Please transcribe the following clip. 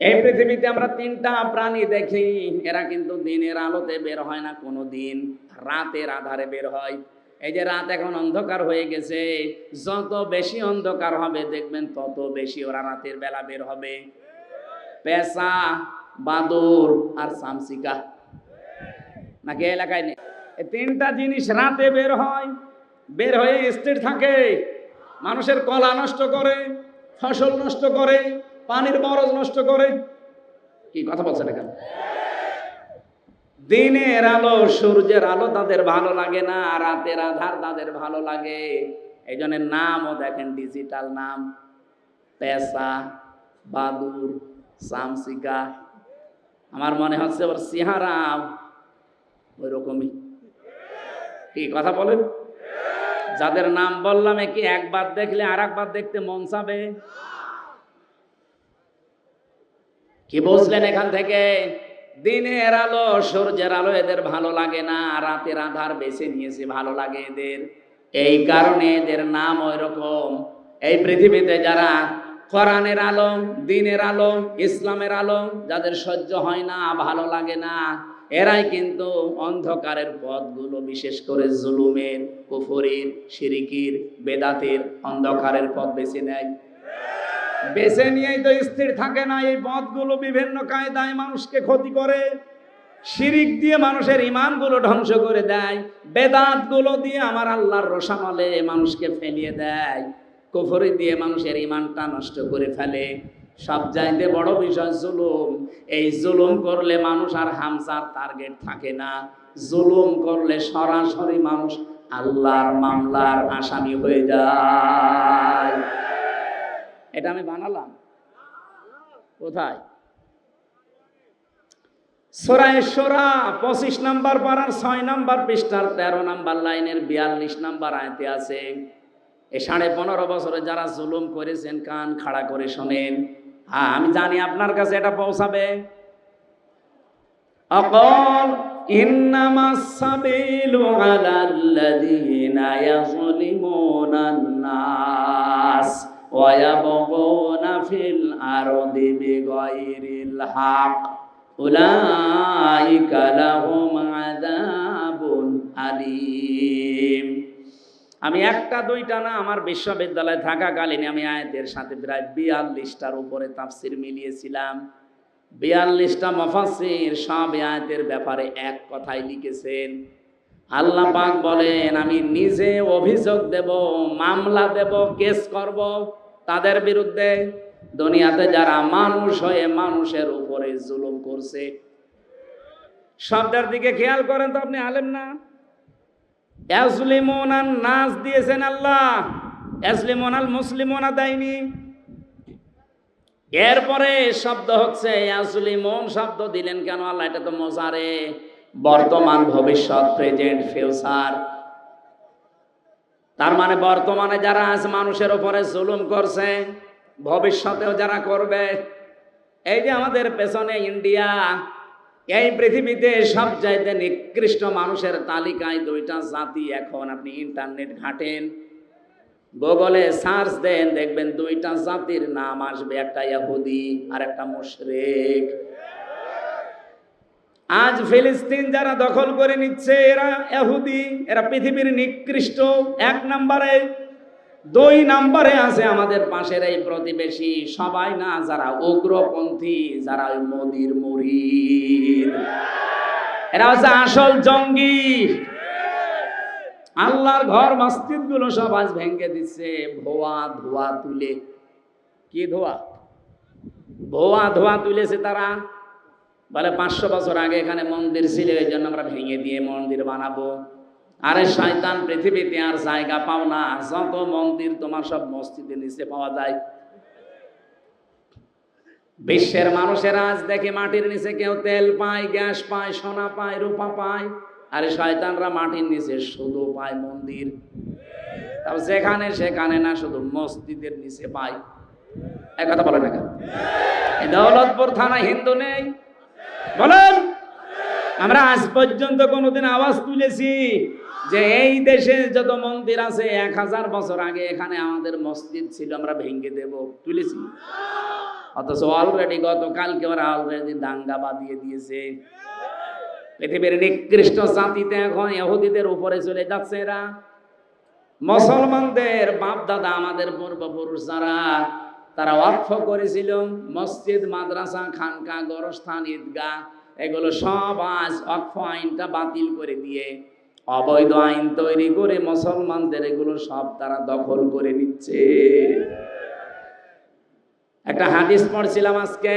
এই পৃথিবীতে আমরা তিনটা প্রাণী দেখি। এরা কিন্তু দিনের আলোতে বের হয় না কোনো দিন রাতের আধারে বের হয়। এই যে রাত এখন অন্ধকার হয়ে গেছে। যত বেশি অন্ধকার হবে দেখবেন তত বেশি ওরা রাতের বেলা বের হবে। পেশা বাদুর আর সামসিকা। নাকি এলাকায় নেই? এই তিনটা জিনিস রাতে বের হয়। বের হয়ে স্থির থাকে। মানুষের কলা নষ্ট করে ফসল নষ্ট করে। পানির বরজ নষ্ট করে। কি কথা বলছেন এখানে? দিনের আলো, সূর্যের আলো তাদের ভালো লাগে না, রাতের আধার তাদের ভালো লাগে। এই জন্য নামও দেখেন ডিজিটাল নাম। পেশা বাদুর, সামসিকা। আমার মনে হচ্ছে ওর সিহারাম ওই রকমই কি কথা বলেন? যাদের নাম বললাম কি একবার দেখলে আর একবার দেখতে মন চাবে? কি বুঝলেন এখান থেকে? দিনের আলো, সূর্যের আলো এদের ভালো লাগে না, রাতের আধার বেছে নিয়েছে ভালো লাগে এদের। এই কারণে এদের নাম ওই রকম এই পৃথিবীতে যারা কোরআনের আলো দিনের আলো ইসলামের আলো যাদের সহ্য হয় না, ভালো লাগে না, এরাই কিন্তু অন্ধকারের পথগুলো, বিশেষ করে জুলুমের, কুফরির, শিরিকির, বেদাতের, অন্ধকারের পথ বেছে নেয়। বেছে নিয়েই তো স্থির থাকে না, এই পথগুলো বিভিন্ন কায়দায় মানুষকে ক্ষতি করে। শিরিক দিয়ে মানুষের ইমানগুলো ধ্বংস করে দেয়, বেদাতগুলো দিয়ে আমার আল্লাহর রসামলে মানুষকে ফেলিয়ে দেয়, কুফরি দিয়ে মানুষের ইমানটা নষ্ট করে ফেলে। সব চাইতে বড় বিষয় জুলুম, এই জুলুম করলে মানুষ আর হামসার টার্গেট থাকে না। জুলুম করলে সরাসরি মানুষ আল্লাহর মামলার আসামি হয়ে যায়। এটা আমি বানালাম। কোথায়? সোরায় সোরা পঁচিশ নাম্বার পাড়ার ছয় নাম্বার পৃষ্ঠার তেরো নাম্বার লাইনের বিয়াল্লিশ নাম্বার আয়তে আছে এই সাড়ে পনেরো বছরে যারা জুলুম করেছেন, কান খাড়া করে শোনেন। হ্যাঁ আমি জানি আপনার কাছে এটা পৌঁছাবে। অকল ইয়াবগুনা ফিল আরদি বিগাইরিল হক। উলাইকা লাহুম আমি একটা দুইটা না আমার বিশ্ববিদ্যালয়ে থাকাকালীন আমি আয়াতের সাথে প্রায় বিয়াল্লিশটার উপরে তাফসির মিলিয়েছিলাম। বিয়াল্লিশটা মফাসির সব আয়াতের ব্যাপারে এক কথাই লিখেছেন। আল্লাহ পাক বলেন, আমি নিজে অভিযোগ দেব, মামলা দেব, কেস করব, তাদের বিরুদ্ধে দুনিয়াতে যারা মানুষ হয়ে মানুষের উপরে জুলুম করছে। শব্দের দিকে খেয়াল করেন তো আপনি আলেম না? অ্যাজলিমোনান নাচ দিয়েছেন আল্লাহ। অ্যাজলিমোনাল মুসলিমোনা দেয়নি এরপরে শব্দ হচ্ছে অ্যাজলিমোন শব্দ দিলেন কেন আল্লাহ? এটা তো মজারে। বর্তমান ভবিষ্যৎ, প্রেজেন্ট, ফিউচার। তার মানে বর্তমানে যারা আজ মানুষের উপরে জুলুম করছে। ভবিষ্যতেও যারা করবে, এই যে আমাদের পেছনে ইন্ডিয়া, এই পৃথিবীতে সব চাইতে নিকৃষ্ট মানুষের তালিকায় দুইটা জাতি এখন আপনি ইন্টারনেট ঘাটেন, গুগলে সার্চ দেন, দেখবেন দুইটা জাতির নাম আসবে, একটা ইহুদি আর একটা মুশরিক। আজ ফিলিস্তিন যারা দখল করে নিচ্ছে, এরা ইহুদি, এরা পৃথিবীর নিকৃষ্ট। এক নম্বরে দুই নম্বরে আছে আমাদের পাশের এই প্রতিবেশী। সবাই না, যারা উগ্রপন্থী, যারা ওই মোদির মুরিদ। এরা হচ্ছে আসল জঙ্গি। আল্লাহর ঘর মসজিদগুলো সব আজ ভেঙে দিচ্ছে। ভোয়া ধোয়া তুলে। কি ধোয়া? ভোয়া ধোয়া তুলেছে তারা। বলে পাঁচশো বছর আগে এখানে মন্দির ছিল, এই জন্য আমরা ভেঙে দিয়ে মন্দির বানাবো। আরে শয়তান, পৃথিবীতে আর জায়গা পাও না যত মন্দির তোমার সব মসজিদের নিচে পাওয়া যায়। বিশ্বের মানুষেরা আজ দেখে মাটির নিচে কেউ তেল পায়, গ্যাস পায়, সোনা পায়, রূপা পায়। আরে শয়তানরা মাটির নিচে শুধু পায় মন্দির। তাও যেখানে সেখানে না, শুধু মসজিদের নিচে পায়। এক কথা বলে না দৌলতপুর থানা হিন্দু নেই। বলেন! আমরা আজ পর্যন্ত কোনোদিন আওয়াজ তুলেছি যে এই দেশে যত মন্দির আছে, এক হাজার বছর আগে এখানে আমাদের মসজিদ ছিল, আমরা ভেঙে দেব। তুলেছি। অথচ অলরেডি গতকালকে ওরা অলরেডি দাঙ্গা বাঁধিয়ে দিয়েছে। পৃথিবীর নিকৃষ্ট জাতিতে এখন ইহুদিদের উপরে চলে যাচ্ছে এরা। মুসলমানদের বাপ দাদা আমাদের পূর্বপুরুষ যারা, তারা অর্থ করেছিল। মসজিদ, মাদ্রাসা, খানকা, গরস্থান, ঈদগাহ এগুলো সব আজ অক্ষ আইনটা বাতিল করে দিয়ে, অবৈধ আইন তৈরি করে মুসলমানদের এগুলো সব তারা দখল করে নিচ্ছে। একটা হাদিস পড়ছিলাম আজকে